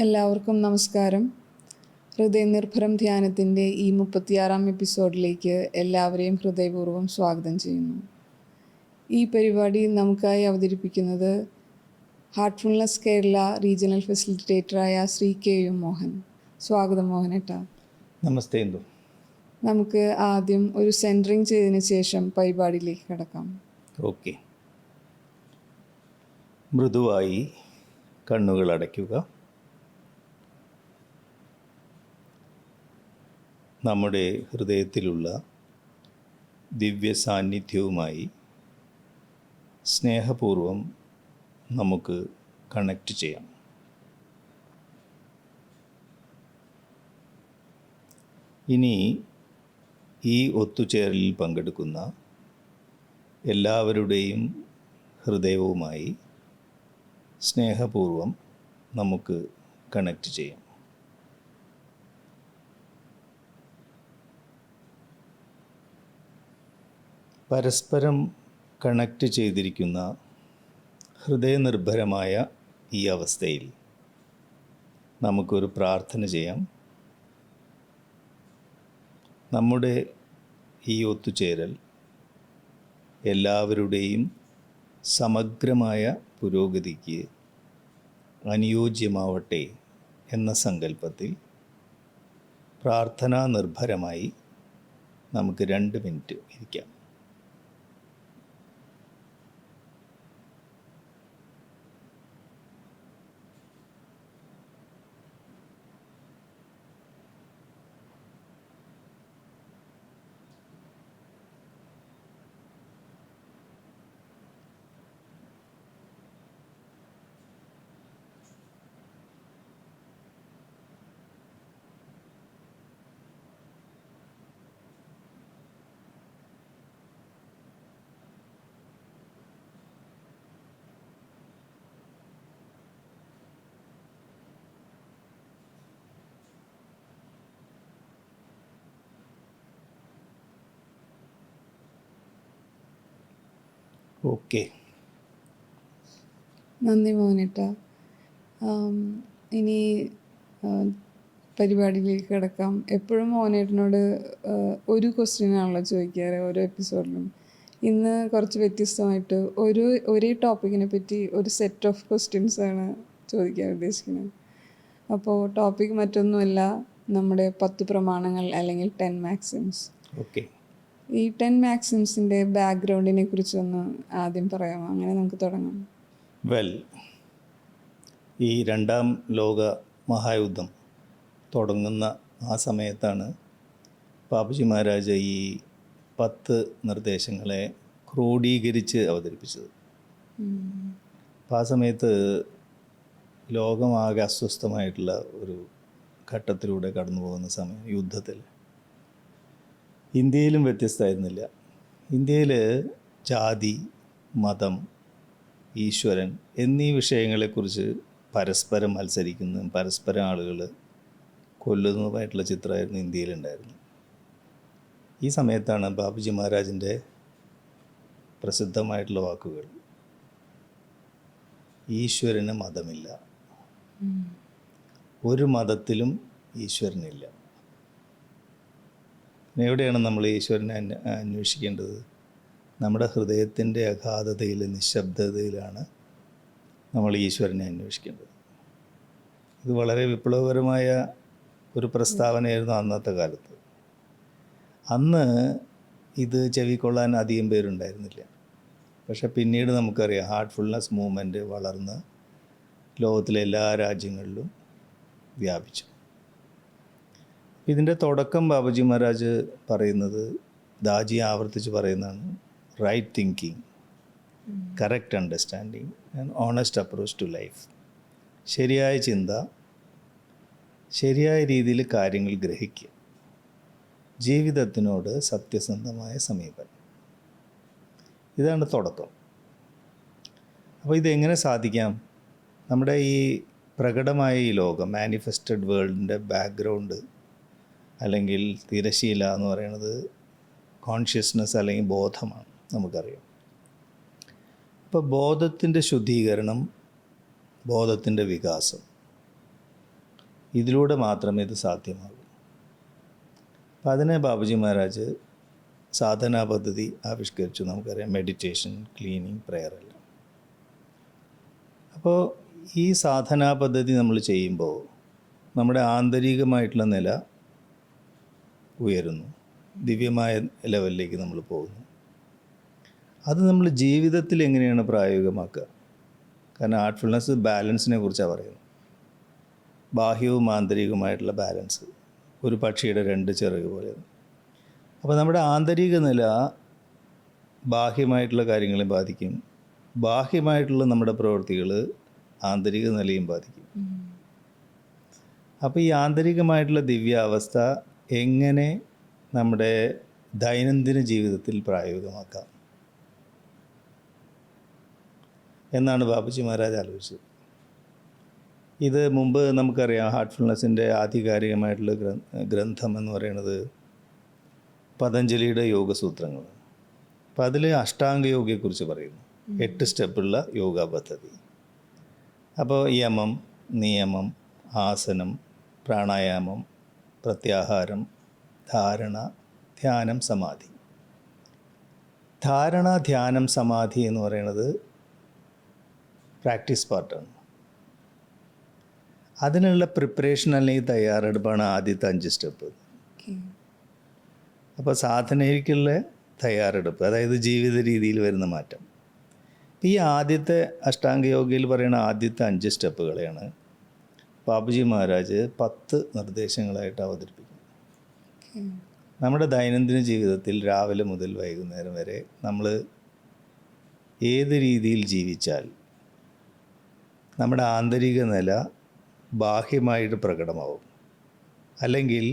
എല്ലാവർക്കും നമസ്കാരം. ഹൃദയനിർഭരം ധ്യാനത്തിന്റെ ഈ മുപ്പത്തിയാറാം എപ്പിസോഡിലേക്ക് എല്ലാവരെയും ഹൃദയപൂർവം സ്വാഗതം ചെയ്യുന്നു. ഈ പരിപാടി നമുക്കായി അവതരിപ്പിക്കുന്നത് ഹാർട്ട്ഫുൾനെസ് കേരള റീജിയണൽ ഫെസിലിറ്റേറ്ററായ ശ്രീ കെ യു മോഹൻ. സ്വാഗതം മോഹനേട്ടാ. നമസ്തേ ഇന്ദു നമുക്ക് ആദ്യം ഒരു സെന്ററിങ് ചെയ്തതിന് ശേഷം പരിപാടിയിലേക്ക് കിടക്കാം. ഓക്കെ. മൃദുവായി കണ്ണുകൾ അടയ്ക്കുക. നമ്മുടെ ഹൃദയത്തിലുള്ള ദിവ്യ സാന്നിധ്യവുമായി സ്നേഹപൂർവം നമുക്ക് കണക്റ്റ് ചെയ്യാം. ഇനി ഈ ഒത്തുചേരലിൽ പങ്കെടുക്കുന്ന എല്ലാവരുടെയും ഹൃദയവുമായി സ്നേഹപൂർവം നമുക്ക് കണക്റ്റ് ചെയ്യാം. പരസ്പരം കണക്റ്റ് ചെയ്തിരിക്കുന്ന ഹൃദയനിർഭരമായ ഈ അവസ്ഥയിൽ നമുക്കൊരു പ്രാർത്ഥന ചെയ്യാം. നമ്മുടെ ഈ ഒത്തുചേരൽ എല്ലാവരുടെയും സമഗ്രമായ പുരോഗതിക്ക് അനുയോജ്യമാവട്ടെ എന്ന സങ്കല്പത്തിൽ പ്രാർത്ഥനാ നിർഭരമായി നമുക്ക് രണ്ട് മിനിറ്റ് ഇരിക്കാം. ഓക്കെ. നന്ദി മോനിട്ട. ഇനി പരിപാടിയിലേക്ക് കിടക്കാം. എപ്പോഴും മോഹനേട്ടനോട് ആ, ഒരു ക്വസ്റ്റ്യനാണല്ലോ ചോദിക്കാറ് ഓരോ എപ്പിസോഡിലും. ഇന്ന് കുറച്ച് വ്യത്യസ്തമായിട്ട് ഒരു ഒരേ ടോപ്പിക്കിനെ പറ്റി ഒരു സെറ്റ് ഓഫ് ക്വസ്റ്റ്യൻസ് ആണ് ചോദിക്കാൻ ഉദ്ദേശിക്കുന്നത്. അപ്പോൾ ടോപ്പിക് മറ്റൊന്നുമല്ല നമ്മുടെ പത്ത് പ്രമാണങ്ങൾ അല്ലെങ്കിൽ ടെൻ മാക്സിംസ് ഓക്കെ. ഈ ടെൻ മാക്സിംസിന്റെ ബാക്ക്ഗ്രൗണ്ടിനെ കുറിച്ച് ഒന്ന് ആദ്യം പറയാമോ അങ്ങനെ നമുക്ക് തുടങ്ങാം. വെൽ ഈ രണ്ടാം ലോക മഹായുദ്ധം തുടങ്ങുന്ന ആ സമയത്താണ് ബാബുജി മഹാരാജ ഈ പത്ത് നിർദ്ദേശങ്ങളെ ക്രോഡീകരിച്ച് അവതരിപ്പിച്ചത്. അപ്പോൾ ആ സമയത്ത് ലോകമാകെ അസ്വസ്ഥമായിട്ടുള്ള ഒരു ഘട്ടത്തിലൂടെ കടന്നു പോകുന്ന സമയം യുദ്ധത്തിൽ. ഇന്ത്യയിലും വ്യത്യസ്തമായിരുന്നില്ല. ഇന്ത്യയിൽ ജാതി മതം ഈശ്വരൻ എന്നീ വിഷയങ്ങളെക്കുറിച്ച് പരസ്പരം മത്സരിക്കുന്നതും പരസ്പരം ആളുകൾ കൊല്ലുന്നതുമായിട്ടുള്ള ചിത്രമായിരുന്നു ഇന്ത്യയിലുണ്ടായിരുന്നത്. ഈ സമയത്താണ് ബാബുജി മഹാരാജിന്റെ പ്രസിദ്ധമായിട്ടുള്ള വാക്കുകൾ ഈശ്വരന് മതമില്ല. ഒരു മതത്തിലും ഈശ്വരനില്ല. പിന്നെ എവിടെയാണ് നമ്മൾ ഈശ്വരനെ അന്വേഷിക്കേണ്ടത്? നമ്മുടെ ഹൃദയത്തിന്റെ അഗാധതയിൽ നിശബ്ദതയിലാണ് നമ്മൾ ഈശ്വരനെ അന്വേഷിക്കേണ്ടത്. ഇത് വളരെ വിപ്ലവകരമായ ഒരു പ്രസ്താവനയായിരുന്നു അന്നത്തെ കാലത്ത്. അന്ന് ഇത് ചെവിക്കൊള്ളാൻ അധികം പേരുണ്ടായിരുന്നില്ല. പക്ഷേ പിന്നീട് നമുക്കറിയാം ഹാർട്ട്ഫുൾനെസ് മൂവ്മെന്റ് വളർന്ന് ലോകത്തിലെ എല്ലാ രാജ്യങ്ങളിലും വ്യാപിച്ചു. ഇതിന്റെ തുടക്കം ബാബുജി മഹാരാജ് പറയുന്നത് ദാജി ആവർത്തിച്ച് പറയുന്നതാണ് right thinking correct understanding and honest approach to life ശരിയായ ചിന്ത ശരിയായ രീതിയിൽ കാര്യങ്ങൾ ഗ്രഹിക്കുക. ജീവിതത്തിനോട് സത്യസന്ധമായ സമീപനം. ഇതാണ് തുടക്കം. അപ്പോൾ ഇതെങ്ങനെ സാധിക്കാം? നമ്മുടെ ഈ പ്രകടമായ ഈ ലോകം മാനിഫെസ്റ്റഡ് വേൾഡിന്റെ ബാക്ക്ഗ്രൗണ്ട് അല്ലെങ്കിൽ തിരശീല എന്ന് പറയുന്നത് കോൺഷ്യസ്നസ് അല്ലെങ്കിൽ ബോധമാണ് നമുക്കറിയാം. അപ്പോൾ ബോധത്തിന്റെ ശുദ്ധീകരണം ബോധത്തിന്റെ വികാസം ഇതിലൂടെ മാത്രമേ ഇത് സാധ്യമാകൂ. അപ്പം അതിനെ ബാബുജി മഹാരാജ് സാധനാ പദ്ധതി ആവിഷ്കരിച്ചു. നമുക്കറിയാം മെഡിറ്റേഷൻ ക്ലീനിങ് പ്രെയർ എല്ലാം. അപ്പോൾ ഈ സാധനാ പദ്ധതി നമ്മൾ ചെയ്യുമ്പോൾ നമ്മുടെ ആന്തരികമായിട്ടുള്ള നില ഉയരുന്നു. ദിവ്യമായ ലെവലിലേക്ക് നമ്മൾ പോകുന്നു. അത് നമ്മൾ ജീവിതത്തിൽ എങ്ങനെയാണ് പ്രായോഗികമാക്കുക? കാരണം ആർട്ട്ഫുൾനെസ് ബാലൻസിനെ കുറിച്ചാണ് പറയുന്നത്. ബാഹ്യവും ആന്തരികവുമായിട്ടുള്ള ബാലൻസ് ഒരു പക്ഷിയുടെ രണ്ട് ചിറക് പോലെ അപ്പോൾ നമ്മുടെ ആന്തരിക നില ബാഹ്യമായിട്ടുള്ള കാര്യങ്ങളെ ബാധിക്കും. ബാഹ്യമായിട്ടുള്ള നമ്മുടെ പ്രവൃത്തികൾ ആന്തരിക നിലയും ബാധിക്കും. അപ്പോൾ ഈ ആന്തരികമായിട്ടുള്ള ദിവ്യാവസ്ഥ എങ്ങനെ നമ്മുടെ ദൈനംദിന ജീവിതത്തിൽ പ്രായോഗികമാക്കാം? എന്നാണ് ബാബുജി മഹാരാജ് ആലോചിച്ചത്. ഇത് മുമ്പ് നമുക്കറിയാം ഹാർട്ട്ഫുൾനെസ്സിന്റെ ആധികാരികമായിട്ടുള്ള ഗ്രന്ഥ ഗ്രന്ഥം എന്ന് പറയുന്നത് പതഞ്ജലിയുടെ യോഗസൂത്രങ്ങൾ അപ്പോൾ അതിൽ അഷ്ടാംഗ യോഗയെക്കുറിച്ച് പറയുന്നു എട്ട് സ്റ്റെപ്പുള്ള യോഗ പദ്ധതി. അപ്പോൾ യമം നിയമം ആസനം പ്രാണായാമം പ്രത്യാഹാരം ധാരണ ധ്യാനം സമാധി. ധാരണ ധ്യാനം സമാധി എന്ന് പറയുന്നത് പ്രാക്ടീസ് പാർട്ടാണ്. അതിനുള്ള പ്രിപ്പറേഷൻ അല്ലെങ്കിൽ തയ്യാറെടുപ്പാണ് ആദ്യത്തെ അഞ്ച് സ്റ്റെപ്പ്. അപ്പോൾ സാധനയ്ക്കുള്ള തയ്യാറെടുപ്പ് അതായത് ജീവിത രീതിയിൽ വരുന്ന മാറ്റം. ഈ ആദ്യത്തെ അഷ്ടാംഗ യോഗയിൽ പറയുന്ന ആദ്യത്തെ അഞ്ച് സ്റ്റെപ്പുകളെയാണ് ബാബുജി മഹാരാജ് പത്ത് നിർദ്ദേശങ്ങളായിട്ട് അവതരിപ്പിക്കുന്നത് നമ്മുടെ ദൈനംദിന ജീവിതത്തിൽ രാവിലെ മുതൽ വൈകുന്നേരം വരെ നമ്മൾ ഏത് രീതിയിൽ ജീവിച്ചാൽ നമ്മുടെ ആന്തരിക നില ബാഹ്യമായിട്ട് പ്രകടമാവും. അല്ലെങ്കിൽ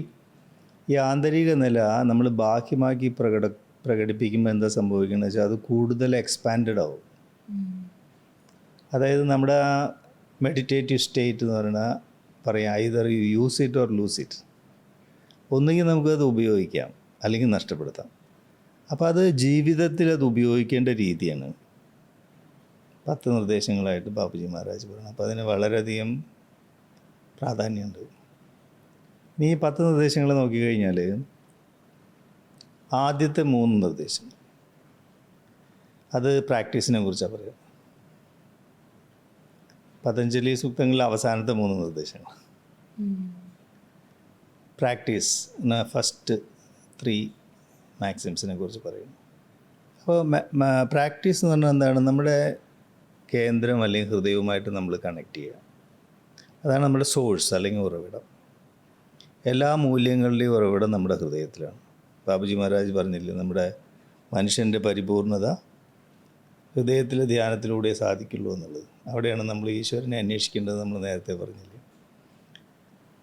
ഈ ആന്തരിക നില നമ്മൾ ബാഹ്യമാക്കി പ്രകട പ്രകടിപ്പിക്കുമ്പോൾ എന്താ സംഭവിക്കുന്നത് വെച്ചാൽ അത് കൂടുതൽ എക്സ്പാൻഡഡ് ആവും. അതായത് നമ്മുടെ മെഡിറ്റേറ്റീവ് സ്റ്റേറ്റ് എന്ന് പറഞ്ഞാൽ പറയാം either you use it or lose it ഒന്നുകിൽ നമുക്കത് ഉപയോഗിക്കാം അല്ലെങ്കിൽ നഷ്ടപ്പെടുത്താം. അപ്പോൾ അത് ജീവിതത്തിൽ അത് ഉപയോഗിക്കേണ്ട രീതിയാണ്. പത്ത് നിർദ്ദേശങ്ങളായിട്ട് ബാബുജി മഹാരാജ് പറഞ്ഞു അപ്പോൾ അതിന് വളരെയധികം പ്രാധാന്യമുണ്ട്. ഇനി ഈ പത്ത് നിർദ്ദേശങ്ങൾ നോക്കിക്കഴിഞ്ഞാൽ ആദ്യത്തെ മൂന്ന് നിർദ്ദേശം. അത് പ്രാക്ടീസിനെ കുറിച്ചാണ് പറയുക പതഞ്ജലി സൂക്തങ്ങളിൽ അവസാനത്തെ മൂന്ന് നിർദ്ദേശങ്ങൾ. പ്രാക്ടീസ് എന്ന ഫസ്റ്റ് ത്രീ മാക്സിംസിനെ കുറിച്ച് പറയുന്നു. അപ്പോൾ പ്രാക്ടീസ് എന്ന് പറഞ്ഞാൽ എന്താണ്? നമ്മുടെ കേന്ദ്രം അല്ലെങ്കിൽ ഹൃദയവുമായിട്ട് നമ്മൾ കണക്ട് ചെയ്യുക. അതാണ് നമ്മുടെ സോഴ്സ് അല്ലെങ്കിൽ ഉറവിടം. എല്ലാ മൂല്യങ്ങളുടെയും ഉറവിടം നമ്മുടെ ഹൃദയത്തിലാണ്. ബാബുജി മഹാരാജ് പറഞ്ഞില്ലേ നമ്മുടെ മനുഷ്യന്റെ പരിപൂർണത ഹൃദയത്തിലെ ധ്യാനത്തിലൂടെ സാധിക്കുള്ളൂ എന്നുള്ളത്. അവിടെയാണ് നമ്മൾ ഈശ്വരനെ അന്വേഷിക്കേണ്ടത് നമ്മൾ നേരത്തെ പറഞ്ഞില്ലേ?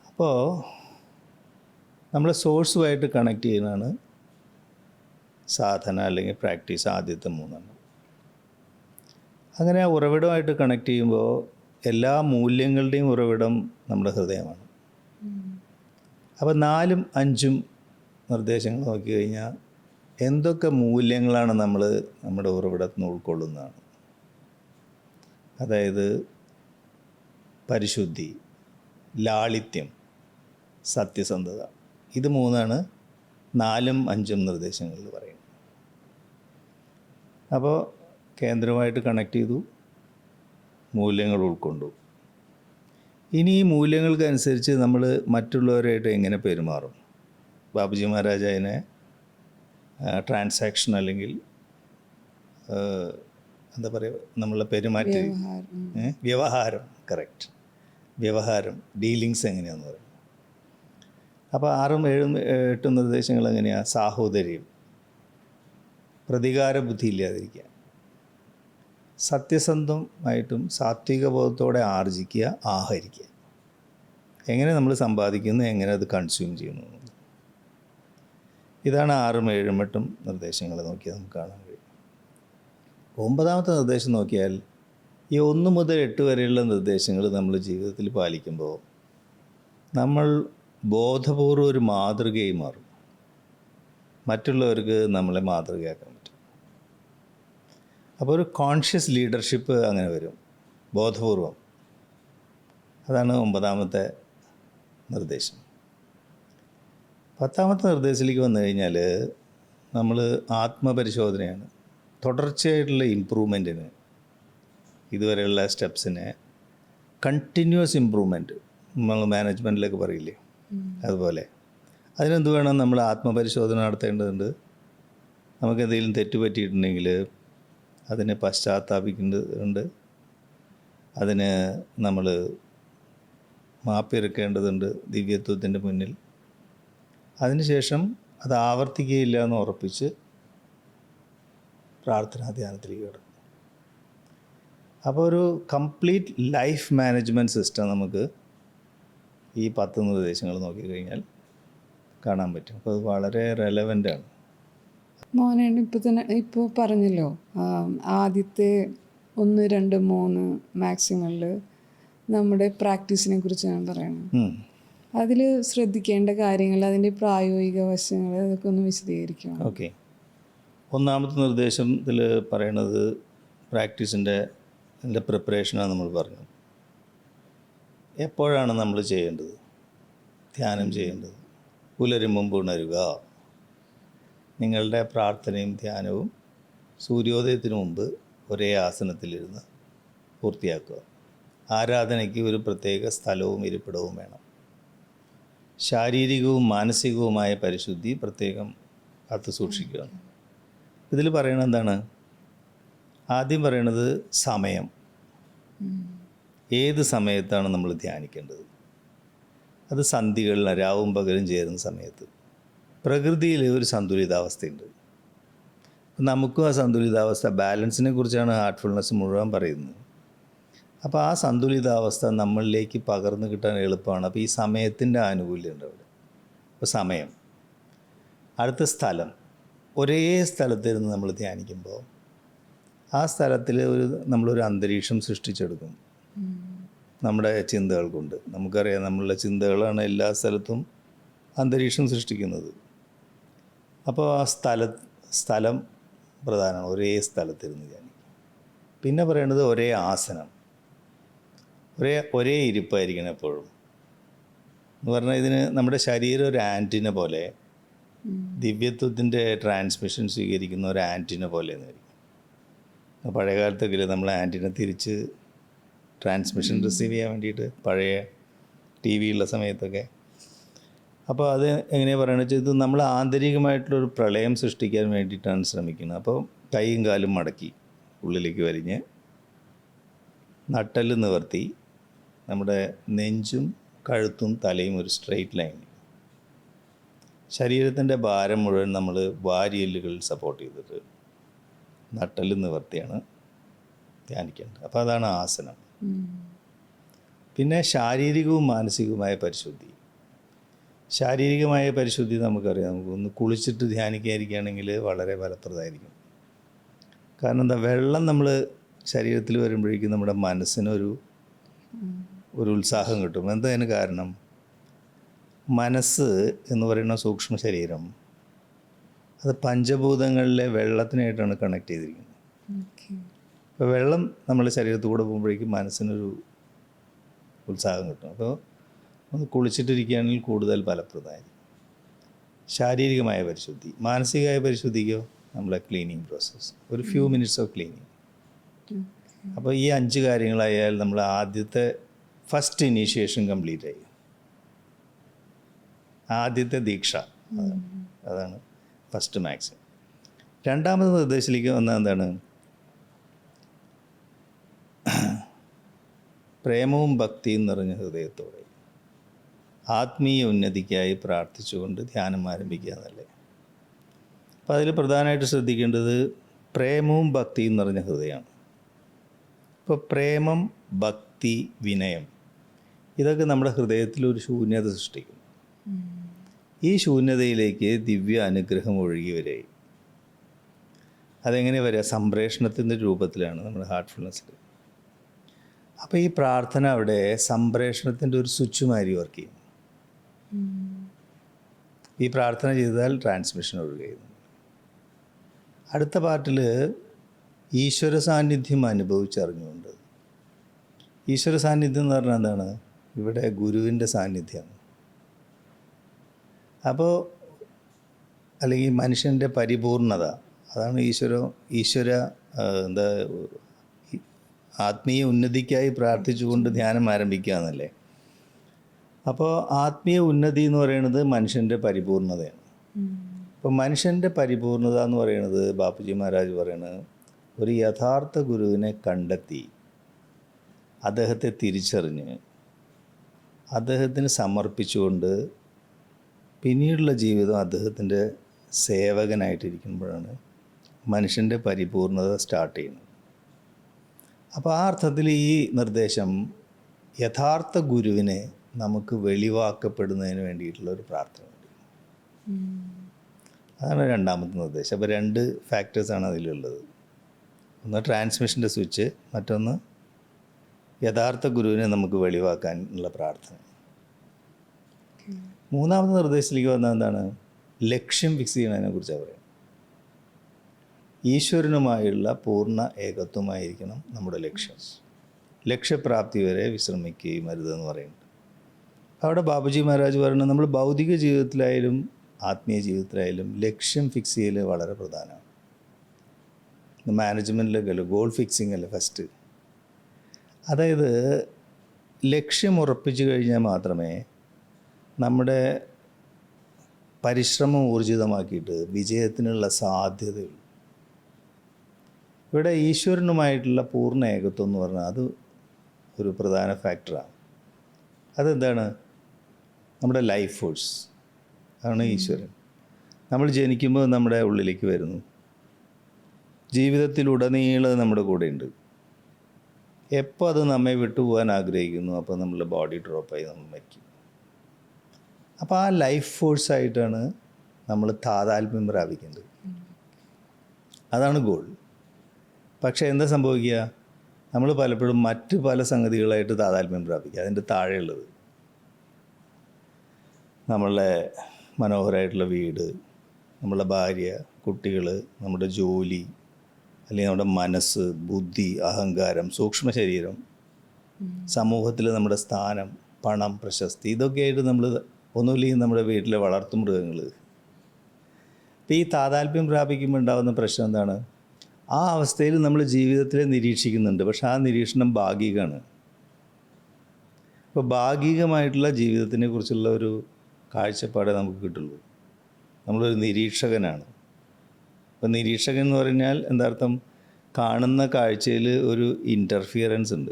അപ്പോൾ നമ്മളെ സോഴ്സുമായിട്ട് കണക്ട് ചെയ്യുന്നതാണ് സാധന അല്ലെങ്കിൽ പ്രാക്ടീസ് ആദ്യത്തെ മൂന്നെണ്ണം. അങ്ങനെ ഉറവിടമായിട്ട് കണക്ട് ചെയ്യുമ്പോൾ എല്ലാ മൂല്യങ്ങളുടെയും ഉറവിടം നമ്മുടെ ഹൃദയമാണ്. അപ്പോൾ നാലും അഞ്ചും നിർദ്ദേശങ്ങൾ നോക്കി കഴിഞ്ഞാൽ എന്തൊക്കെ മൂല്യങ്ങളാണ് നമ്മൾ നമ്മുടെ ഉറവിടത്തിൽ നിന്ന് ഉൾക്കൊള്ളുന്നതാണ്? അതായത് പരിശുദ്ധി ലാളിത്യം സത്യസന്ധത. ഇത് മൂന്നാണ് നാലും അഞ്ചും നിർദ്ദേശങ്ങളിൽ പറയുന്നത്. അപ്പോൾ കേന്ദ്രമായിട്ട് കണക്ട് ചെയ്തു മൂല്യങ്ങൾ ഉൾക്കൊണ്ടു. ഇനി ഈ മൂല്യങ്ങൾക്കനുസരിച്ച് നമ്മൾ മറ്റുള്ളവരായിട്ട് എങ്ങനെ പെരുമാറും? ബാബുജി മഹാരാജ് അതിനെ ട്രാൻസാക്ഷൻ അല്ലെങ്കിൽ എന്താ പറയുക നമ്മളെ പെരുമാറ്റ. വ്യവഹാരം. കറക്റ്റ് വ്യവഹാരം ഡീലിങ്സ് എങ്ങനെയാണെന്ന് പറയും അപ്പോൾ ആറും ഏഴും എട്ടും നിർദ്ദേശങ്ങൾ എങ്ങനെയാണ് സാഹോദര്യം. പ്രതികാര ബുദ്ധി ഇല്ലാതിരിക്കുക. സത്യസന്ധമായിട്ടും സാത്വിക ബോധത്തോടെ ആർജിക്കുക ആഹരിക്കുക. എങ്ങനെ നമ്മൾ സമ്പാദിക്കുന്നു എങ്ങനെ അത് കൺസ്യൂം ചെയ്യുന്നു. ഇതാണ് ആറും ഏഴും എട്ടും നിർദ്ദേശങ്ങൾ നോക്കിയാൽ നമുക്ക് കാണാൻ കഴിയും. ഒമ്പതാമത്തെ നിർദ്ദേശം നോക്കിയാൽ ഈ ഒന്ന് മുതൽ എട്ട് വരെയുള്ള നിർദ്ദേശങ്ങൾ നമ്മൾ ജീവിതത്തിൽ പാലിക്കുമ്പോൾ നമ്മൾ ബോധപൂർവം ഒരു മാതൃകയായി മാറും. മറ്റുള്ളവർക്ക് നമ്മളെ മാതൃകയാക്കാൻ പറ്റും. അപ്പോൾ ഒരു കോൺഷ്യസ് ലീഡർഷിപ്പ് അങ്ങനെ വരും. ബോധപൂർവം. അതാണ് ഒമ്പതാമത്തെ നിർദ്ദേശം. പത്താമത്തെ നിർദ്ദേശത്തിലേക്ക് വന്നു കഴിഞ്ഞാൽ നമ്മൾ ആത്മപരിശോധനയാണ്. തുടർച്ചയായിട്ടുള്ള ഇമ്പ്രൂവ്മെന്റിന് ഇതുവരെയുള്ള സ്റ്റെപ്സിനെ കണ്ടിന്യൂസ് ഇമ്പ്രൂവ്മെന്റ് നമ്മൾ മാനേജ്മെന്റിലൊക്കെ പറയില്ലേ? അതുപോലെ. അതിനെന്ത് വേണം നമ്മൾ ആത്മപരിശോധന നടത്തേണ്ടതുണ്ട്? നമുക്ക് എന്തെങ്കിലും തെറ്റ് പറ്റിയിട്ടുണ്ടെങ്കിൽ അതിനെ പശ്ചാത്താപിക്കേണ്ടതുണ്ട്. അതിന് നമ്മൾ മാപ്പിറക്കേണ്ടതുണ്ട് ദിവ്യത്വത്തിന്റെ മുന്നിൽ. അതിനുശേഷം അത് ആവർത്തിക്കുകയില്ല എന്ന് ഉറപ്പിച്ച് പ്രാർത്ഥനാ ധ്യാനത്തിലേക്ക് കിടക്കും അപ്പോൾ ഒരു കംപ്ലീറ്റ് ലൈഫ് മാനേജ്മെന്റ് സിസ്റ്റം നമുക്ക് ഈ പത്ത് നിർദ്ദേശങ്ങൾ നോക്കിക്കഴിഞ്ഞാൽ കാണാൻ പറ്റും. അപ്പോൾ അത് വളരെ റെലവന്റ് ആണ്. മോനാണ് ഇപ്പോൾ തന്നെ ഇപ്പോൾ പറഞ്ഞല്ലോ ആദ്യത്തെ ഒന്ന് രണ്ട് മൂന്ന് മാക്സിമങ്ങളിൽ നമ്മുടെ പ്രാക്ടീസിനെ കുറിച്ചാണ് പറയുന്നത് ഉം. അതിൽ ശ്രദ്ധിക്കേണ്ട കാര്യങ്ങൾ അതിന്റെ പ്രായോഗിക വശങ്ങൾ അതൊക്കെ ഒന്ന് വിശദീകരിക്കണം ഓക്കെ. ഒന്നാമത്തെ നിർദ്ദേശം ഇതിൽ പറയണത് പ്രാക്ടീസിന്റെ അതിന്റെ പ്രിപ്പറേഷനാണ് നമ്മൾ പറഞ്ഞത്. എപ്പോഴാണ് നമ്മൾ ചെയ്യേണ്ടത്? ധ്യാനം ചെയ്യേണ്ടത്? പുലരും ഉണരുക നിങ്ങളുടെ പ്രാർത്ഥനയും ധ്യാനവും സൂര്യോദയത്തിന് മുമ്പ് ഒരേ ആസനത്തിലിരുന്ന് പൂർത്തിയാക്കുക. ആരാധനയ്ക്ക് ഒരു പ്രത്യേക സ്ഥലവും ഇരിപ്പിടവും വേണം. ശാരീരികവും മാനസികവുമായ പരിശുദ്ധി പ്രത്യേകം കാത്തു സൂക്ഷിക്കുക ഇതിൽ പറയണത് എന്താണ്? ആദ്യം പറയണത് സമയം. ഏത് സമയത്താണ് നമ്മൾ ധ്യാനിക്കേണ്ടത്? അത് സന്ധികളിൽ രാവും പകലും ചേരുന്ന സമയത്ത്. പ്രകൃതിയിൽ ഒരു സന്തുലിതാവസ്ഥയുണ്ട്. നമുക്കും ആ സന്തുലിതാവസ്ഥ ബാലൻസിനെ കുറിച്ചാണ് ഹാർട്ട്ഫുൾനെസ് മുഴുവൻ പറയുന്നത്. അപ്പോൾ ആ സന്തുലിതാവസ്ഥ നമ്മളിലേക്ക് പകർന്നു കിട്ടാൻ എളുപ്പമാണ്. അപ്പോൾ ഈ സമയത്തിന്റെ ആനുകൂല്യം ഉണ്ട് അവിടെ. അപ്പോൾ സമയം. അടുത്ത സ്ഥലം. ഒരേ സ്ഥലത്തിരുന്ന് നമ്മൾ ധ്യാനിക്കുമ്പോൾ ആ സ്ഥലത്തിൽ ഒരു നമ്മളൊരു അന്തരീക്ഷം സൃഷ്ടിച്ചെടുക്കും. നമ്മുടെ ചിന്തകൾ കൊണ്ട് നമുക്കറിയാം നമ്മളുടെ ചിന്തകളാണ് എല്ലാ സ്ഥലത്തും അന്തരീക്ഷം സൃഷ്ടിക്കുന്നത്. അപ്പോൾ ആ സ്ഥല സ്ഥലം പ്രധാനമാണ്. ഒരേ സ്ഥലത്തിരുന്ന് ധ്യാനിക്കും. പിന്നെ പറയേണ്ടത് ഒരേ ആസനം. ഒരേ ഒരേ ഇരിപ്പായിരിക്കണം എപ്പോഴും. എന്ന് പറഞ്ഞാൽ ഇതിന് നമ്മുടെ ശരീരം ഒരു ആന്റിനെ പോലെ ദിവ്യത്വത്തിന്റെ ട്രാൻസ്മിഷൻ സ്വീകരിക്കുന്ന ഒരു ആന്റിനെ പോലെ എന്നായിരിക്കും പഴയ കാലത്തൊക്കെ നമ്മൾ ആന്റിനെ തിരിച്ച് ട്രാൻസ്മിഷൻ റിസീവ് ചെയ്യാൻ വേണ്ടിയിട്ട് പഴയ ടി വി ഉള്ള സമയത്തൊക്കെ. അപ്പോൾ അത് എങ്ങനെയാണ് പറയുന്നത് വെച്ചാൽ ഇത് നമ്മൾ ആന്തരികമായിട്ടുള്ളൊരു പ്രളയം സൃഷ്ടിക്കാൻ വേണ്ടിയിട്ടാണ് ശ്രമിക്കുന്നത്. അപ്പോൾ കൈയും കാലും മടക്കി ഉള്ളിലേക്ക് വരിഞ്ഞ് നട്ടൽ നിവർത്തി നമ്മുടെ നെഞ്ചും കഴുത്തും തലയും ഒരു സ്ട്രെയിറ്റ് ലൈൻ ശരീരത്തിന്റെ ഭാരം മുഴുവൻ നമ്മൾ വാരിയല്ലുകളിൽ സപ്പോർട്ട് ചെയ്തിട്ട് നട്ടൽ നിവർത്തിയാണ് ധ്യാനിക്കേണ്ടത്. അപ്പോൾ അതാണ് ആസനം. പിന്നെ ശാരീരികവും മാനസികവുമായ പരിശുദ്ധി. ശാരീരികമായ പരിശുദ്ധി നമുക്കറിയാം. നമുക്ക് ഒന്ന് കുളിച്ചിട്ട് ധ്യാനിക്കാതിരിക്കുകയാണെങ്കിൽ വളരെ ഫലപ്രദമായിരിക്കും. കാരണം എന്താ? വെള്ളം നമ്മൾ ശരീരത്തിൽ വരുമ്പോഴേക്കും നമ്മുടെ മനസ്സിനൊരു ഒരു ഉത്സാഹം കിട്ടും. എന്താ അതിന് കാരണം? മനസ്സ് എന്ന് പറയുന്ന സൂക്ഷ്മ ശരീരം അത് പഞ്ചഭൂതങ്ങളിലെ വെള്ളത്തിനായിട്ടാണ് കണക്ട് ചെയ്തിരിക്കുന്നത്. അപ്പോൾ വെള്ളം നമ്മുടെ ശരീരത്തൂടെ പോകുമ്പോഴേക്കും മനസ്സിനൊരു ഉത്സാഹം കിട്ടും. അപ്പോൾ ഒന്ന് കുളിച്ചിട്ടിരിക്കുകയാണെങ്കിൽ കൂടുതൽ ഫലപ്രദമായിരിക്കും. ശാരീരികമായ പരിശുദ്ധി മാനസികമായ പരിശുദ്ധിക്കോ? നമ്മളെ ക്ലീനിങ് പ്രോസസ്സ് ഒരു ഫ്യൂ മിനിറ്റ്സ് ഓഫ് ക്ലീനിങ് അപ്പോൾ ഈ അഞ്ച് കാര്യങ്ങളായാൽ നമ്മൾ ആദ്യത്തെ ഫസ്റ്റ് ഇനീഷ്യേഷൻ കംപ്ലീറ്റ് ആയി. ആദ്യത്തെ ദീക്ഷ. അതാണ് ഫസ്റ്റ് മാക്സ് രണ്ടാമത് നിർദ്ദേശത്തിലേക്ക് വന്ന എന്താണ്? പ്രേമവും ഭക്തിയും നിറഞ്ഞ ഹൃദയത്തോടെ. ആത്മീയ ഉന്നതിക്കായി പ്രാർത്ഥിച്ചുകൊണ്ട് ധ്യാനം ആരംഭിക്കുക എന്നല്ലേ. അപ്പോൾ അതിൽ പ്രധാനമായിട്ട് ശ്രദ്ധിക്കേണ്ടത് പ്രേമവും ഭക്തിയും നിറഞ്ഞ ഹൃദയമാണ്. ഇപ്പോൾ പ്രേമം ഭക്തി വിനയം ഇതൊക്കെ നമ്മുടെ ഹൃദയത്തിൽ ഒരു ശൂന്യത സൃഷ്ടിക്കും ഈ ശൂന്യതയിലേക്ക് ദിവ്യ അനുഗ്രഹം ഒഴുകി വരെ അതെങ്ങനെ വരിക? സംപ്രേഷണത്തിന്റെ രൂപത്തിലാണ് നമ്മുടെ ഹാർട്ട്ഫുൾനെസ്സിൽ അപ്പോൾ ഈ പ്രാർത്ഥന അവിടെ സംപ്രേഷണത്തിന്റെ ഒരു സ്വിച്ച് മാരി വർക്ക് ചെയ്യും. ഈ പ്രാർത്ഥന ചെയ്താൽ ട്രാൻസ്മിഷൻ ഒഴുകുന്നു അടുത്ത പാർട്ടിൽ ഈശ്വര സാന്നിധ്യം അനുഭവിച്ചറിഞ്ഞുകൊണ്ട്. ഈശ്വര സാന്നിധ്യം എന്ന് പറഞ്ഞാൽ എന്താണ്? ഇവിടെ ഗുരുവിന്റെ സാന്നിധ്യമാണ് അപ്പോൾ അല്ലെങ്കിൽ മനുഷ്യന്റെ പരിപൂർണത അതാണ് ഈശ്വര ഈശ്വര എന്താ ആത്മീയ ഉന്നതിക്കായി പ്രാർത്ഥിച്ചുകൊണ്ട് ധ്യാനം ആരംഭിക്കുക എന്നല്ലേ? അപ്പോൾ ആത്മീയ ഉന്നതി എന്ന് പറയുന്നത് മനുഷ്യന്റെ പരിപൂർണതയാണ്. അപ്പോൾ മനുഷ്യന്റെ പരിപൂർണത എന്ന് പറയുന്നത് ബാപ്പുജി മഹാരാജ് പറയുന്നത് ഒരു യഥാർത്ഥ ഗുരുവിനെ കണ്ടെത്തി അദ്ദേഹത്തെ തിരിച്ചറിഞ്ഞ് അദ്ദേഹത്തിന് സമർപ്പിച്ചുകൊണ്ട് പിന്നീടുള്ള ജീവിതം അദ്ദേഹത്തിന്റെ സേവകനായിട്ടിരിക്കുമ്പോഴാണ് മനുഷ്യന്റെ പരിപൂർണത സ്റ്റാർട്ട് ചെയ്യുന്നത്. അപ്പോൾ ആ അർത്ഥത്തിൽ ഈ നിർദ്ദേശം യഥാർത്ഥ ഗുരുവിനെ നമുക്ക് വെളിവാക്കപ്പെടുന്നതിന് വേണ്ടിയിട്ടുള്ള ഒരു പ്രാർത്ഥന അതാണ് രണ്ടാമത്തെ നിർദ്ദേശം. അപ്പോൾ രണ്ട് ഫാക്ടേഴ്സാണ് അതിലുള്ളത്. ഒന്ന് ട്രാൻസ്മിഷന്റെ സ്വിച്ച് മറ്റൊന്ന് യഥാർത്ഥ ഗുരുവിനെ നമുക്ക് വെളിവാക്കാനുള്ള പ്രാർത്ഥന. മൂന്നാമത്തെ നിർദ്ദേശത്തിലേക്ക് വന്ന എന്താണ്? ലക്ഷ്യം ഫിക്സ് ചെയ്യുന്നതിനെ കുറിച്ചാണ് പറയുന്നത്. ഈശ്വരനുമായുള്ള പൂർണ ഏകത്വമായിരിക്കണം നമ്മുടെ ലക്ഷ്യം. ലക്ഷ്യപ്രാപ്തി വരെ വിശ്രമിക്കുകയും അരുതെന്ന് പറയുന്നുണ്ട്. അവിടെ ബാബുജി മഹാരാജ് പറയുന്നത് നമ്മൾ ഭൗതിക ജീവിതത്തിലായാലും ആത്മീയ ജീവിതത്തിലായാലും ലക്ഷ്യം ഫിക്സ് ചെയ്യൽ വളരെ പ്രധാനമാണ്. മാനേജ്മെന്റിലൊക്കെ അല്ലേ ഗോൾ ഫിക്സിംഗ് അല്ലേ ഫസ്റ്റ് അതായത് ലക്ഷ്യം ഉറപ്പിച്ചു കഴിഞ്ഞാൽ മാത്രമേ നമ്മുടെ പരിശ്രമം ഊർജിതമാക്കിയിട്ട് വിജയത്തിനുള്ള സാധ്യതയുള്ളൂ. ഇവിടെ ഈശ്വരനുമായിട്ടുള്ള പൂർണ ഏകത്വം എന്ന് പറഞ്ഞാൽ അത് ഒരു പ്രധാന ഫാക്ടറാണ്. അതെന്താണ്? നമ്മുടെ ലൈഫ് ഫോഴ്സ് ആണ് ഈശ്വരൻ. നമ്മൾ ജനിക്കുമ്പോൾ നമ്മുടെ ഉള്ളിലേക്ക് വരുന്നു. ജീവിതത്തിലുടനീളം നമ്മുടെ കൂടെയുണ്ട്. എപ്പോൾ അത് നമ്മെ വിട്ടുപോകാൻ ആഗ്രഹിക്കുന്നു അപ്പോൾ നമ്മളുടെ ബോഡി ഡ്രോപ്പായി നമ്മൾ മരിക്കും. അപ്പോൾ ആ ലൈഫ് ഫോഴ്സായിട്ടാണ് നമ്മൾ താതാത്മ്യം പ്രാപിക്കേണ്ടത് അതാണ് ഗോൾ പക്ഷേ എന്താ സംഭവിക്കുക? നമ്മൾ പലപ്പോഴും മറ്റ് പല സംഗതികളായിട്ട് താതാത്മ്യം പ്രാപിക്കുക. അതിന്റെ താഴെയുള്ളത് നമ്മളുടെ മനോഹരമായിട്ടുള്ള വീട് നമ്മളുടെ ഭാര്യ കുട്ടികൾ നമ്മുടെ ജോലി അല്ലെങ്കിൽ നമ്മുടെ മനസ്സ് ബുദ്ധി അഹങ്കാരം സൂക്ഷ്മ ശരീരം സമൂഹത്തിൽ നമ്മുടെ സ്ഥാനം പണം പ്രശസ്തി ഇതൊക്കെയായിട്ട് നമ്മൾ ഒന്നുമില്ലെങ്കിൽ നമ്മുടെ വീട്ടിലെ വളർത്തു മൃഗങ്ങൾ. അപ്പം ഈ താതാൽപ്യം പ്രാപിക്കുമ്പോൾ ഉണ്ടാകുന്ന പ്രശ്നം എന്താണ്? ആ അവസ്ഥയിൽ നമ്മൾ ജീവിതത്തിലെ നിരീക്ഷിക്കുന്നുണ്ട്. പക്ഷെ ആ നിരീക്ഷണം ഭാഗികമാണ്. അപ്പോൾ ഭാഗികമായിട്ടുള്ള ജീവിതത്തിനെ കുറിച്ചുള്ള ഒരു കാഴ്ചപ്പാടേ നമുക്ക് കിട്ടുള്ളൂ. നമ്മളൊരു നിരീക്ഷകനാണ്. അപ്പോൾ നിരീക്ഷകൻ എന്ന് പറഞ്ഞാൽ എന്താർത്ഥം കാണുന്ന കാഴ്ചയിൽ ഒരു ഇന്റർഫിയറൻസ് ഉണ്ട്.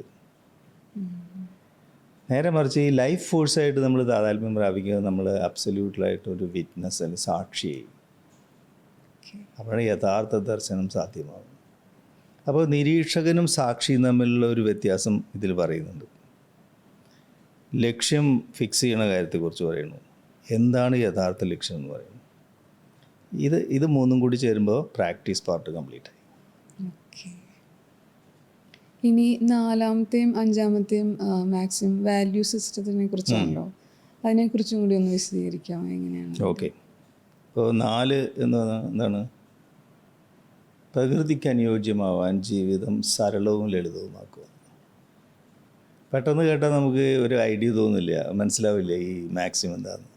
നേരെ മറിച്ച് ഈ ലൈഫ് ഫോഴ്സായിട്ട് നമ്മൾ താതാത്മ്യം പ്രാപിക്കുക നമ്മൾ അബ്സല്യൂട്ടിലായിട്ട് ഒരു വിറ്റ്നസ് അല്ലെങ്കിൽ സാക്ഷിയായി അപ്പോഴാണ് യഥാർത്ഥ ദർശനം സാധ്യമാകും അപ്പോൾ നിരീക്ഷകനും സാക്ഷിയും തമ്മിലുള്ള ഒരു വ്യത്യാസം ഇതിൽ പറയുന്നുണ്ട്. ലക്ഷ്യം ഫിക്സ് ചെയ്യുന്ന കാര്യത്തെക്കുറിച്ച് പറയുന്നു. എന്താണ് യഥാർത്ഥ ലക്ഷ്യം എന്ന് പറയുന്നത്? ഇത് ഇത് മൂന്നും കൂടി ചേരുമ്പോൾ പ്രാക്ടീസ് പാർട്ട് കംപ്ലീറ്റ് ആയി. ഇനി നാലാമത്തെയും അഞ്ചാമത്തെയും മാക്സിമം വാല്യൂ സിസ്റ്റത്തിനെ കുറിച്ചാണല്ലോ. അതിനെക്കുറിച്ചും കൂടി ഒന്ന് വിശദീകരിക്കാം എങ്ങനെയാണ്? ഓക്കെ. ഇപ്പോൾ നാല് എന്ന് എന്താണ്? പ്രകൃതിക്ക് അനുയോജ്യമാവാൻ ജീവിതം സരളവും ലളിതവുമാക്കുക. പെട്ടെന്ന് കേട്ടാൽ നമുക്ക് ഒരു ഐഡിയ തോന്നില്ല. മനസ്സിലാവില്ല ഈ മാക്സിമം എന്താണെന്ന്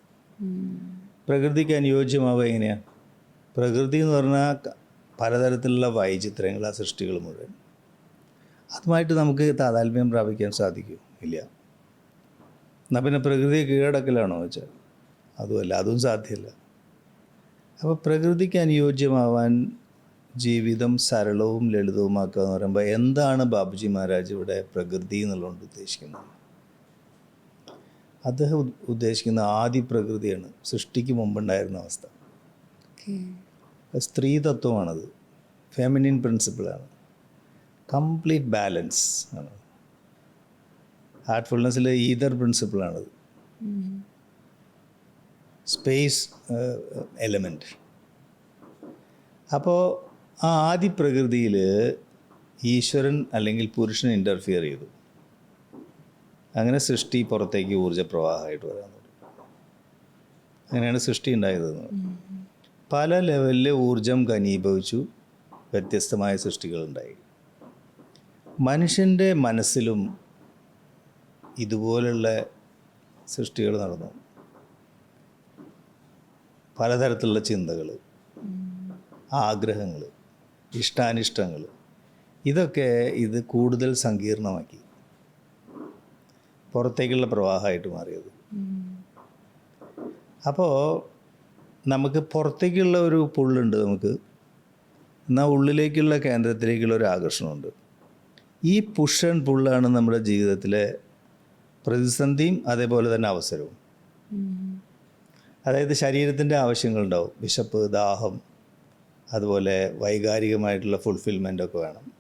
പ്രകൃതിക്ക് അനുയോജ്യമാവുക എങ്ങനെയാണ് പ്രകൃതി എന്ന് പറഞ്ഞാൽ പലതരത്തിലുള്ള വൈചിത്രങ്ങൾ ആ സൃഷ്ടികൾ മുഴുവൻ. അതുമായിട്ട് നമുക്ക് താതാത്മ്യം പ്രാപിക്കാൻ സാധിക്കും? ഇല്ല. എന്നാൽ പിന്നെ പ്രകൃതിയെ കീഴടക്കലാണോ വെച്ചാൽ അതുമല്ല അതും സാധ്യമല്ല അപ്പോൾ പ്രകൃതിക്ക് അനുയോജ്യമാവാൻ ജീവിതം സരളവും ലളിതവുമാക്കുക എന്ന് പറയുമ്പോൾ എന്താണ് ബാബുജി മഹാരാജ് ഇവിടെ പ്രകൃതി എന്നുള്ളതുകൊണ്ട് ഉദ്ദേശിക്കുന്നത്? അദ്ദേഹം ഉദ്ദേശിക്കുന്ന ആദി പ്രകൃതിയാണ് സൃഷ്ടിക്ക് മുമ്പുണ്ടായിരുന്ന അവസ്ഥ. ഓക്കെ. അത് സ്ത്രീ തത്വമാണത് ഫെമിനിൻ പ്രിൻസിപ്പിളാണ് കംപ്ലീറ്റ് ബാലൻസ് ആണ്. ഹാർട്ട്ഫുൾനെസ്സിൽ ഈതർ പ്രിൻസിപ്പിളാണത് സ്പേസ് എലമെന്റ് അപ്പോൾ ആ ആദി പ്രകൃതിയിൽ ഈശ്വരൻ അല്ലെങ്കിൽ പുരുഷൻ ഇന്റർഫിയർ ചെയ്തു. അങ്ങനെ സൃഷ്ടി പുറത്തേക്ക് ഊർജ പ്രവാഹമായിട്ട് വരാൻ തുടങ്ങി. അങ്ങനെയാണ് സൃഷ്ടി ഉണ്ടായത് പല ലെവലിലെ ഊർജം ഘനീഭവിച്ചു. വ്യത്യസ്തമായ സൃഷ്ടികളുണ്ടായി. മനുഷ്യന്റെ മനസ്സിലും ഇതുപോലുള്ള സൃഷ്ടികൾ നടന്നു. പലതരത്തിലുള്ള ചിന്തകൾ ആഗ്രഹങ്ങൾ ഇഷ്ടാനിഷ്ടങ്ങൾ ഇതൊക്കെ ഇത് കൂടുതൽ സങ്കീർണമാക്കി. പുറത്തേക്കുള്ള പ്രവാഹമായിട്ട് മാറിയത്. അപ്പോൾ നമുക്ക് പുറത്തേക്കുള്ള ഒരു പുള്ളുണ്ട് നമുക്ക്. എന്നാൽ ഉള്ളിലേക്കുള്ള കേന്ദ്രത്തിലേക്കുള്ള ഒരു ആകർഷണമുണ്ട്. ഈ പുഷൻ പുള്ളാണ് നമ്മുടെ ജീവിതത്തിലെ പ്രതിസന്ധിയും അതേപോലെ തന്നെ അവസരവും. അതായത് ശരീരത്തിന്റെ ആവശ്യങ്ങളുണ്ടാവും. വിശപ്പ് ദാഹം അതുപോലെ വൈകാരികമായിട്ടുള്ള ഫുൾഫിൽമെന്റ് ഒക്കെ വേണം.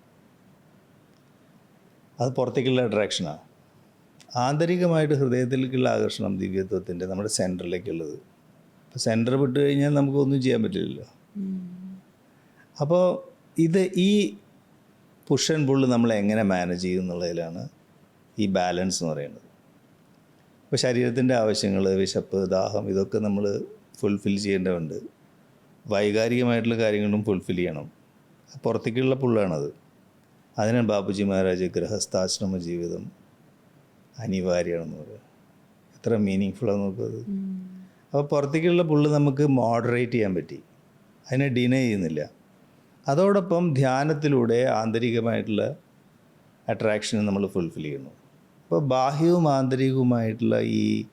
അത് പുറത്തേക്കുള്ള അട്രാക്ഷനാണ് ആന്തരികമായിട്ട് ഹൃദയത്തിലേക്കുള്ള ആകർഷണം ദിവ്യത്വത്തിന്റെ നമ്മുടെ സെന്ററിലേക്കുള്ളത് അപ്പോൾ സെന്റർ വിട്ട് കഴിഞ്ഞാൽ നമുക്കൊന്നും ചെയ്യാൻ പറ്റില്ലല്ലോ. അപ്പോൾ ഇത് ഈ പുഷൻ ആൻഡ് പുള്ള് നമ്മൾ എങ്ങനെ മാനേജ് ചെയ്യും എന്നുള്ളതിലാണ് ഈ ബാലൻസ് എന്ന് പറയുന്നത്. ഇപ്പോൾ ശരീരത്തിന്റെ ആവശ്യങ്ങൾ വിശപ്പ് ദാഹം ഇതൊക്കെ നമ്മൾ ഫുൾഫിൽ ചെയ്യേണ്ടതുണ്ട്. വൈകാരികമായിട്ടുള്ള കാര്യങ്ങളും ഫുൾഫിൽ ചെയ്യണം. പുറത്തേക്കുള്ള പുള്ളാണത് അതിനാണ് ബാബുജി മഹാരാജ് ഗൃഹസ്ഥാശ്രമ ജീവിതം അനിവാര്യമാണെന്ന് പറയുക എത്ര മീനിങ് ഫുള്ളാണ് നോക്കുന്നത് അപ്പോൾ പുറത്തേക്കുള്ള പുള്ള് നമുക്ക് മോഡറേറ്റ് ചെയ്യാൻ പറ്റി. അതിനെ ഡിനൈ ചെയ്യുന്നില്ല. അതോടൊപ്പം ധ്യാനത്തിലൂടെ ആന്തരികമായിട്ടുള്ള അട്രാക്ഷനെ നമ്മൾ ഫുൾഫിൽ ചെയ്യുന്നു. അപ്പോൾ ബാഹ്യവും ആന്തരികവുമായിട്ടുള്ള ഈ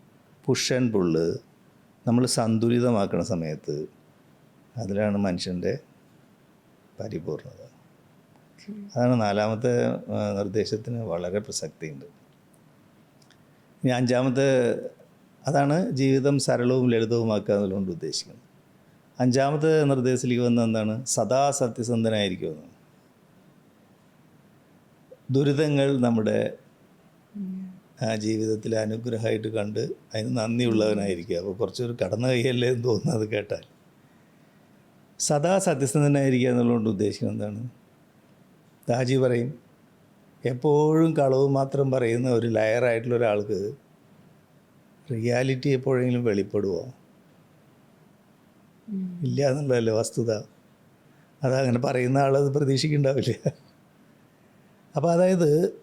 പുഷൻ പുള്ള് നമ്മൾ സന്തുലിതമാക്കുന്ന സമയത്ത് അതിലാണ് മനുഷ്യന്റെ പരിപൂർണത. അതാണ് നാലാമത്തെ നിർദ്ദേശത്തിന് വളരെ പ്രസക്തിയുണ്ട്. ഇനി അഞ്ചാമത്തെ അതാണ് ജീവിതം സരളവും ലളിതവുമാക്കുക എന്നുള്ളതുകൊണ്ട് ഉദ്ദേശിക്കുന്നത്. അഞ്ചാമത്തെ നിർദ്ദേശത്തിലേക്ക് വന്ന എന്താണ്? സദാ സത്യസന്ധനായിരിക്കുമെന്ന്. ദുരിതങ്ങൾ നമ്മുടെ ജീവിതത്തിൽ അനുഗ്രഹമായിട്ട് കണ്ട് അതിന് നന്ദിയുള്ളവനായിരിക്കുക. അപ്പോൾ കുറച്ചൊരു കടന്ന കൈയല്ലേ എന്ന് തോന്നുന്നത് കേട്ടാൽ. സദാ സത്യസന്ധനായിരിക്കുക എന്നുള്ളതുകൊണ്ട് ഉദ്ദേശിക്കുന്നത് എന്താണ്? ദാജി പറയും എപ്പോഴും കളവ് മാത്രം പറയുന്ന ഒരു ലയറായിട്ടുള്ള ഒരാൾക്ക് റിയാലിറ്റി എപ്പോഴെങ്കിലും വെളിപ്പെടുമോ ഇല്ല എന്നുള്ളതല്ലേ വസ്തുത. അതങ്ങനെ പറയുന്ന ആളത് പ്രതീക്ഷിക്കുന്നുണ്ടാവില്ല അപ്പോൾ അതായത്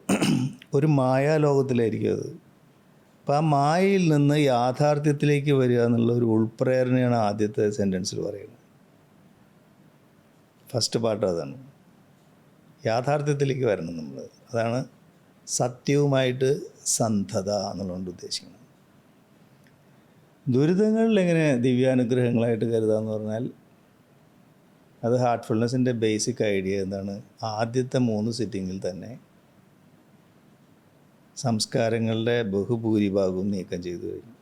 ഒരു മായാലോകത്തിലായിരിക്കും അത്. അപ്പോൾ ആ മായയിൽ നിന്ന് യാഥാർത്ഥ്യത്തിലേക്ക് വരിക എന്നുള്ള ഒരു ഉൾപ്രേരണയാണ് ആദ്യത്തെ സെന്റൻസിൽ പറയുന്നത്. ഫസ്റ്റ് പാർട്ട് അതാണ്. യാഥാർത്ഥ്യത്തിലേക്ക് വരണം നമ്മൾ അതാണ് സത്യവുമായിട്ട് സന്ധത എന്നുള്ളതുകൊണ്ട് ഉദ്ദേശിക്കുന്നത്. ദുരിതങ്ങളിൽ എങ്ങനെ ദിവ്യാനുഗ്രഹങ്ങളായിട്ട് കരുതാന്ന് പറഞ്ഞാൽ അത് ഹാർട്ട്ഫുൾനെസ്സിന്റെ ബേസിക് ഐഡിയ എന്താണ്? ആദ്യത്തെ മൂന്ന് സിറ്റിങ്ങിൽ തന്നെ സംസ്കാരങ്ങളുടെ ബഹുഭൂരിഭാഗവും നീക്കം ചെയ്തു കഴിഞ്ഞു.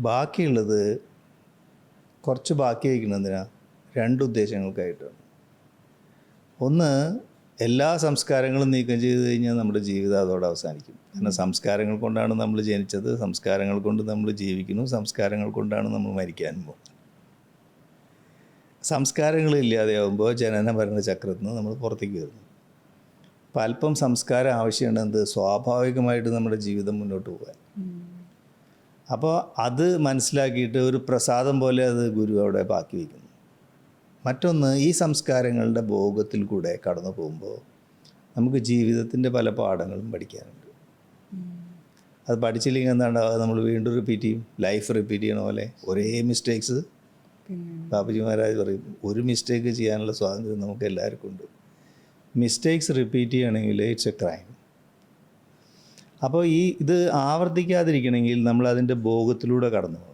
ബാക്കിയുള്ളത് കുറച്ച് ബാക്കി വയ്ക്കുന്നതിനാണ് രണ്ട് ഉദ്ദേശങ്ങൾക്കായിട്ടാണ് ഒന്ന് എല്ലാ സംസ്കാരങ്ങളും നീക്കം ചെയ്ത് കഴിഞ്ഞാൽ നമ്മുടെ ജീവിതം അതോടെ അവസാനിക്കും. കാരണം സംസ്കാരങ്ങൾ കൊണ്ടാണ് നമ്മൾ ജനിച്ചത് സംസ്കാരങ്ങൾ കൊണ്ട് നമ്മൾ ജീവിക്കുന്നു സംസ്കാരങ്ങൾ കൊണ്ടാണ് നമ്മൾ മരിക്കാൻ പോകുന്നത്. സംസ്കാരങ്ങൾ ഇല്ലാതെയാകുമ്പോൾ ജനന ഭരണ ചക്രത്തിൽ നിന്ന് നമ്മൾ പുറത്തേക്ക് വരുന്നു. അപ്പം അല്പം സംസ്കാരം ആവശ്യമുണ്ട് എന്ത് സ്വാഭാവികമായിട്ട് നമ്മുടെ ജീവിതം മുന്നോട്ട് പോകാൻ. അപ്പോൾ അത് മനസ്സിലാക്കിയിട്ട് ഒരു പ്രസാദം പോലെ അത് ഗുരു അവിടെ ബാക്കി വയ്ക്കുന്നു. മറ്റൊന്ന് ഈ സംസ്കാരങ്ങളുടെ ഭോഗത്തിൽ കൂടെ കടന്നു പോകുമ്പോൾ നമുക്ക് ജീവിതത്തിന്റെ പല പാഠങ്ങളും പഠിക്കാനുണ്ട്. അത് പഠിച്ചില്ലെങ്കിൽ എന്താണ്? നമ്മൾ വീണ്ടും റിപ്പീറ്റ് ചെയ്യും. ലൈഫ് റിപ്പീറ്റ് ചെയ്യണ പോലെ ഒരേ മിസ്റ്റേക്സ് ബാബുജി മഹാരാജ് പറയും. ഒരു മിസ്റ്റേക്ക് ചെയ്യാനുള്ള സ്വാതന്ത്ര്യം നമുക്ക് എല്ലാവർക്കും ഉണ്ട്. മിസ്റ്റേക്സ് റിപ്പീറ്റ് ചെയ്യണമെങ്കിൽ ഇറ്റ്സ് എ ക്രൈം അപ്പോൾ ഈ ഇത് ആവർത്തിക്കാതിരിക്കണമെങ്കിൽ നമ്മൾ അതിന്റെ ഭോഗത്തിലൂടെ കടന്നു പോകും.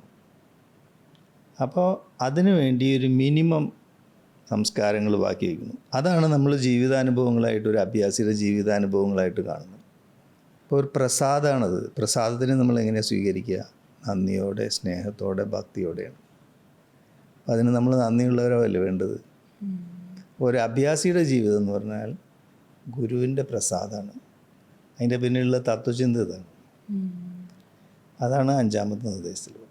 അപ്പോൾ അതിനു വേണ്ടി ഒരു മിനിമം സംസ്കാരങ്ങൾ ബാക്കി വയ്ക്കുന്നു. അതാണ് നമ്മൾ ജീവിതാനുഭവങ്ങളായിട്ട് ഒരു അഭ്യാസിയുടെ ജീവിതാനുഭവങ്ങളായിട്ട് കാണുന്നത്. അപ്പോൾ ഒരു പ്രസാദമാണത് പ്രസാദത്തിനെ നമ്മൾ എങ്ങനെ സ്വീകരിക്കുക? നന്ദിയോടെ സ്നേഹത്തോടെ ഭക്തിയോടെയാണ്. അതിന് നമ്മൾ നന്ദിയുള്ളവരോ അല്ല വേണ്ടത്? ഒരു അഭ്യാസിയുടെ ജീവിതം എന്ന് പറഞ്ഞാൽ ഗുരുവിന്റെ പ്രസാദമാണ് അതിന്റെ പിന്നിലുള്ള തത്വചിന്ത ഇതാണ്. അതാണ് അഞ്ചാമത്തെ നിർദ്ദേശത്തിൽ